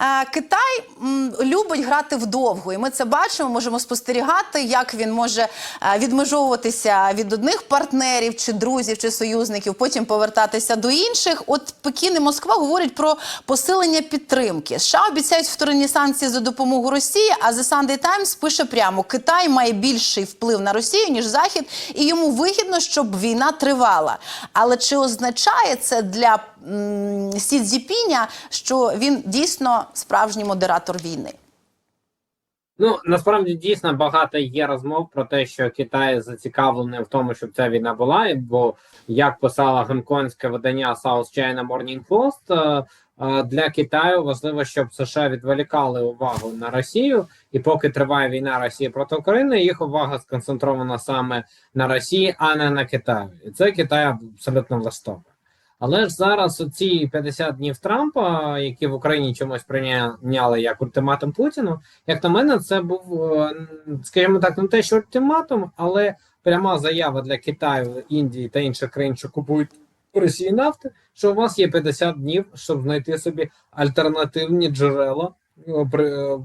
Е, Китай любить грати вдовго, і ми це бачимо. Можемо спостерігати, як він може е, відмежовуватися від одних партнерів, чи друзів, чи союзників, потім повертатися до інших. От Пекін і Москва говорять про посилення підтримки. США обіцяють вторинні санкції за допомогу Росії. А The Sunday Times пише прямо: Китай має більший вплив на Росію ніж Захід, і йому вигідно, щоб війна тривала. Але чи означає це для Сі Цзіпіня, що він дійсно справжній модератор війни? Ну насправді дійсно багато є розмов про те, що Китай зацікавлений в тому, щоб ця війна була. Бо як писала гонконгське видання South China Morning Post, е, е, для Китаю важливо, щоб США відволікали увагу на Росію, і поки триває війна Росії проти України, їх увага сконцентрована саме на Росії, а не на Китаю. І це Китай абсолютно влаштовує. Але ж зараз ці 50 днів Трампа, які в Україні чомусь прийняли як ультиматум Путіну, як на мене, це був, е, скажімо так, не те, що ультиматум, але пряма заява для Китаю, Індії та інших країн, що купують Росії нафти, що у вас є 50 днів, щоб знайти собі альтернативні джерела е, при е,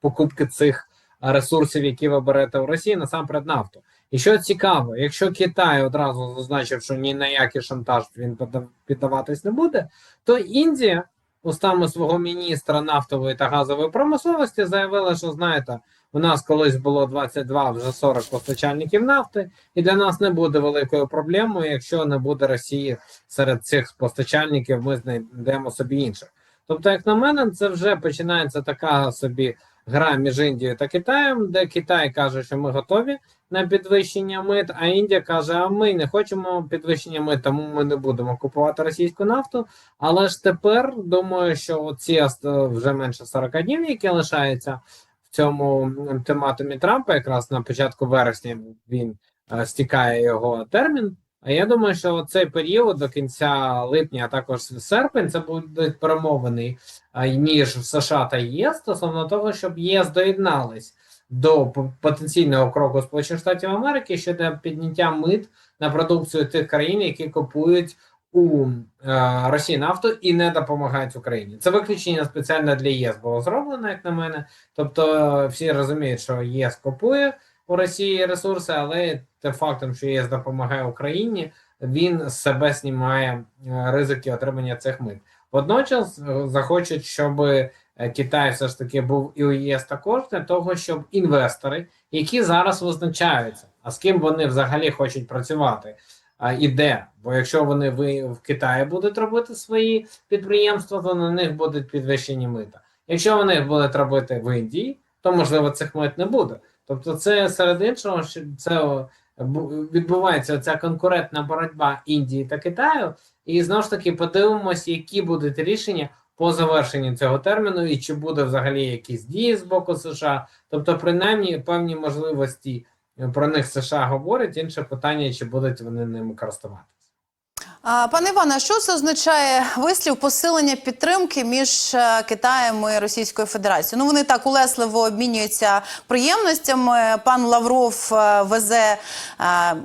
покупки цих ресурсів, які ви берете у Росії, насамперед нафту. І що цікаво, якщо Китай одразу зазначив, що ні на який шантаж він піддаватись не буде, то Індія устами свого міністра нафтової та газової промисловості заявила, що знаєте, у нас колись було 22, вже 40 постачальників нафти, і для нас не буде великою проблемою, якщо не буде Росії серед цих постачальників, ми знайдемо собі інших. Тобто, як на мене, це вже починається така собі гра між Індією та Китаєм, де Китай каже, що ми готові на підвищення мит, а Індія каже: а ми не хочемо підвищення мит, тому ми не будемо купувати російську нафту. Але ж тепер думаю, що ці вже менше 40 днів, які лишаються в цьому ультиматумі Трампа, якраз на початку вересня він е, стікає його термін. А я думаю, що цей період до кінця липня, а також серпень, це будуть перемовини е, між США та ЄС стосовно того, щоб ЄС доєднались до потенційного кроку Сполучених Штатів Америки щодо підняття мит на продукцію тих країн, які купують у е, Росії нафту і не допомагають Україні. Це виключення спеціально для ЄС було зроблено, як на мене. Тобто е, всі розуміють, що ЄС купує у Росії ресурси, але тим фактом, що ЄС допомагає Україні, він з себе знімає е, ризики отримання цих мит. Водночас е, захочуть, щоб е, Китай все ж таки був і у ЄС також для того, щоб інвестори, які зараз визначаються, а з ким вони взагалі хочуть працювати, і де. Бо якщо вони ви в Китаї будуть робити свої підприємства, то на них будуть підвищені мита. Якщо вони будуть робити в Індії, то можливо цих мит не буде. Тобто, це серед іншого, що це відбувається ця конкурентна боротьба Індії та Китаю, і знову ж таки подивимось, які будуть рішення по завершенню цього терміну, і чи буде взагалі якісь дії з боку США. Тобто, принаймні, певні можливості про них США говорять. Інше питання, чи будуть вони ними користуватися. Пане Іване, що це означає вислів посилення підтримки між е, Китаєм і Російською Федерацією? Ну вони так улесливо обмінюються приємностями. Пан Лавров е, везе е,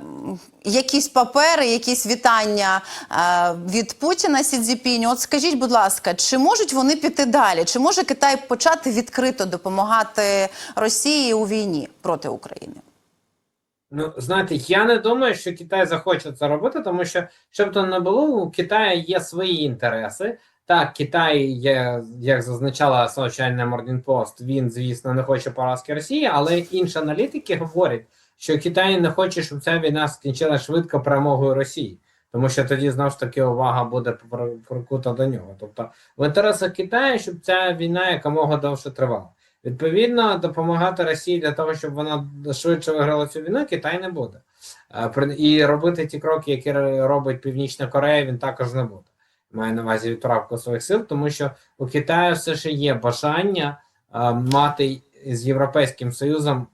якісь папери, якісь вітання е, від Путіна Сі Цзіпіню. От скажіть, будь ласка, чи можуть вони піти далі? Чи може Китай почати відкрито допомагати Росії у війні проти України? Ну, знаєте, я не думаю, що Китай захоче це робити, тому що, щоб то не було, у Китаю є свої інтереси. Так, Китай є, як зазначала Morning Post, він, звісно, не хоче поразки Росії, але інші аналітики говорять, що Китай не хоче, щоб ця війна скінчилася швидко перемогою Росії, тому що тоді знову ж таки увага буде при- прикута до нього. Тобто, в інтересах Китаю, щоб ця війна якомога довше тривала. Відповідно, допомагати Росії для того, щоб вона швидше виграла цю війну, Китай не буде. І робити ті кроки, які робить Північна Корея, він також не буде. Маю на увазі відправку своїх сил, тому що у Китаю все ще є бажання мати з Європейським Союзом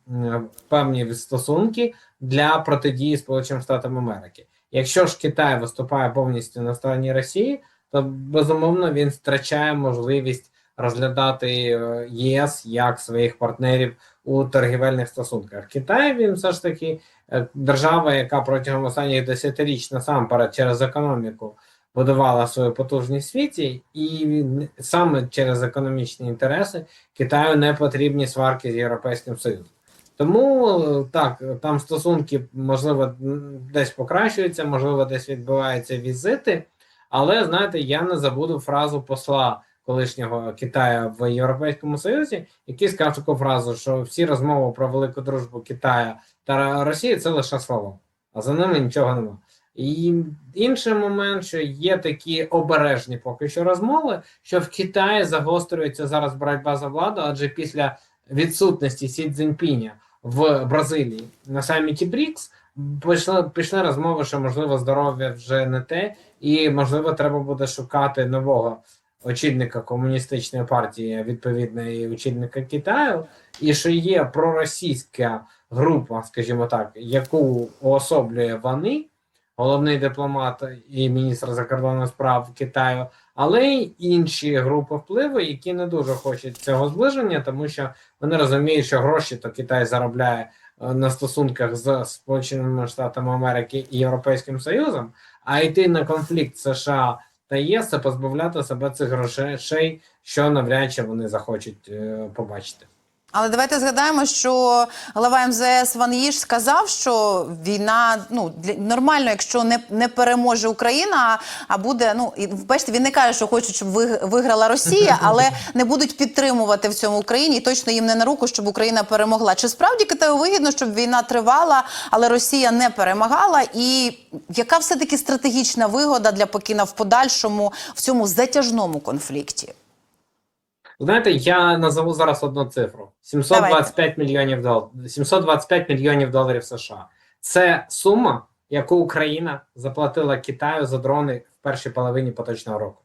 певні стосунки для протидії Сполученим Штатам Америки. Якщо ж Китай виступає повністю на стороні Росії, то безумовно він втрачає можливість розглядати е, ЄС як своїх партнерів у торгівельних стосунках. Китай він все ж таки е, держава, яка протягом останніх десятиріч насамперед через економіку будувала свою потужність в світі, і саме через економічні інтереси Китаю не потрібні сварки з Європейським Союзом. Тому е, так, там стосунки, можливо, десь покращуються, можливо, десь відбуваються візити. Але знаєте, я не забуду фразу посла колишнього Китаю в Європейському Союзі, який сказав таку фразу, що всі розмови про велику дружбу Китаю та Росії це лише слова, а за ними нічого нема. І інший момент, що є такі обережні поки що розмови, що в Китаї загострюється зараз боротьба за владу, адже після відсутності Сі Цзіньпіня в Бразилії на саміті БРІКС пішли, пішли розмови, що можливо здоров'я вже не те, і можливо треба буде шукати нового очільника комуністичної партії, відповідно, і очільника Китаю, і що є проросійська група, скажімо так, яку уособлює вони, головний дипломат і міністр закордонних справ Китаю, але й інші групи впливу, які не дуже хочуть цього зближення, тому що вони розуміють, що гроші то Китай заробляє е, на стосунках з Сполученими Штатами Америки і Європейським Союзом, а йти на конфлікт США та ЄС це позбавляти себе цих грошей, що навряд чи вони захочуть е, побачити. Але давайте згадаємо, що глава МЗС Ван Їж сказав, що війна ну для нормально, якщо не, не переможе Україна, а буде ну і бачите, він не каже, що хочуть, щоб виграла Росія, але не будуть підтримувати в цьому Україні. І точно їм не на руку, щоб Україна перемогла. Чи справді Китаю вигідно, щоб війна тривала, але Росія не перемагала? І яка все таки стратегічна вигода для Пекіна в подальшому в цьому затяжному конфлікті? Знаєте, я назову зараз одну цифру: 725 мільйонів доларів. 725 мільйонів доларів США. Це сума, яку Україна заплатила Китаю за дрони в першій половині поточного року.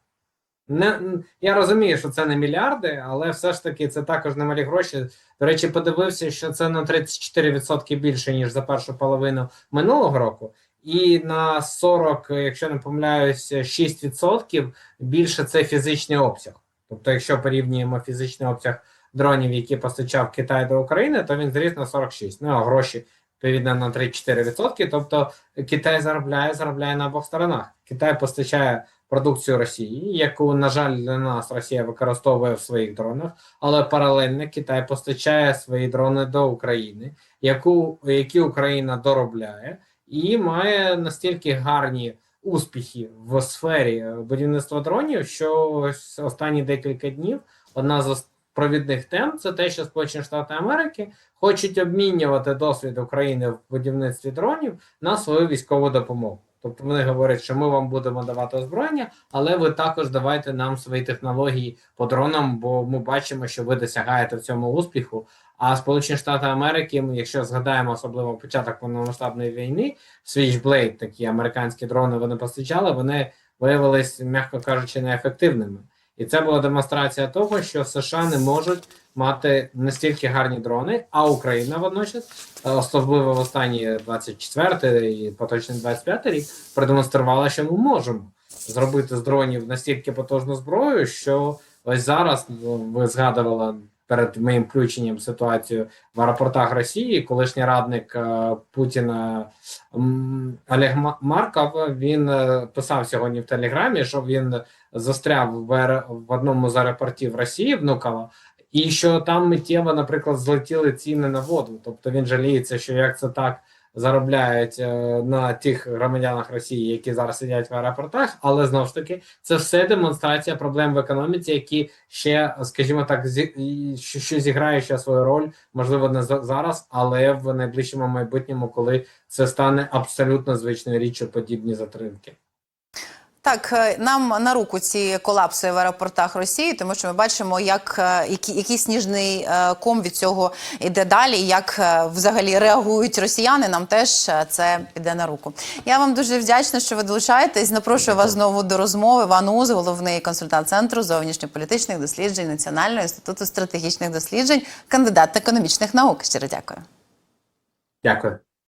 Не, я розумію, що це не мільярди, але все ж таки це також немалі гроші. До речі, подивився, що це на 34% більше, ніж за першу половину минулого року. І на 40, якщо не помиляюсь, 6% більше це фізичний обсяг. Тобто, якщо порівнюємо фізичний обсяг дронів, які постачав Китай до України, то він зріс на 46. Ну а гроші відповідно на 3-4%. Тобто Китай заробляє, заробляє на обох сторонах. Китай постачає продукцію Росії, яку, на жаль, для нас Росія використовує в своїх дронах, але паралельно Китай постачає свої дрони до України, яку які Україна доробляє, і має настільки гарні успіхи в сфері будівництва дронів, що останні декілька днів одна з провідних тем це те, що Сполучені Штати Америки хочуть обмінювати досвід України в будівництві дронів на свою військову допомогу. Тобто вони говорять, що ми вам будемо давати озброєння, але ви також давайте нам свої технології по дронам, бо ми бачимо, що ви досягаєте в цьому успіху. А Сполучені Штати Америки, якщо згадаємо особливо початок повномасштабної війни, Switchblade, такі американські дрони вони постачали, вони виявилися, м'яко кажучи, неефективними. І це була демонстрація того, що США не можуть мати настільки гарні дрони, а Україна водночас, особливо в останні 24 і поточний 25 рік, продемонструвала, що ми можемо зробити з дронів настільки потужну зброю, що ось зараз ну, ви згадували перед моїм включенням ситуацію в аеропортах Росії, колишній радник е, Путіна Олег Марков він е, писав сьогодні в Телеграмі, що він застряв в одному з аеропортів Росії Внуково, і що там миттєво, наприклад, злетіли ціни на воду. Тобто він жаліється, що як це так заробляють е, на тих громадянах Росії, які зараз сидять в аеропортах, але знову ж таки це все демонстрація проблем в економіці, які ще, скажімо так, зі, що, зіграє ще свою роль, можливо, не за- зараз, але в найближчому майбутньому, коли це стане абсолютно звичною річчю подібні затримки. Так, е, нам на руку ці колапси в аеропортах Росії, тому що ми бачимо, як е, який, який сніжний е, ком від цього йде далі, як взагалі реагують росіяни. Нам теж це піде на руку. Я вам дуже вдячна, що ви долучаєтесь. Запрошую вас знову до розмови. Іван Уз, головний консультант центру зовнішньополітичних досліджень Національного інституту стратегічних досліджень, кандидат економічних наук. Щиро дякую. Дякую.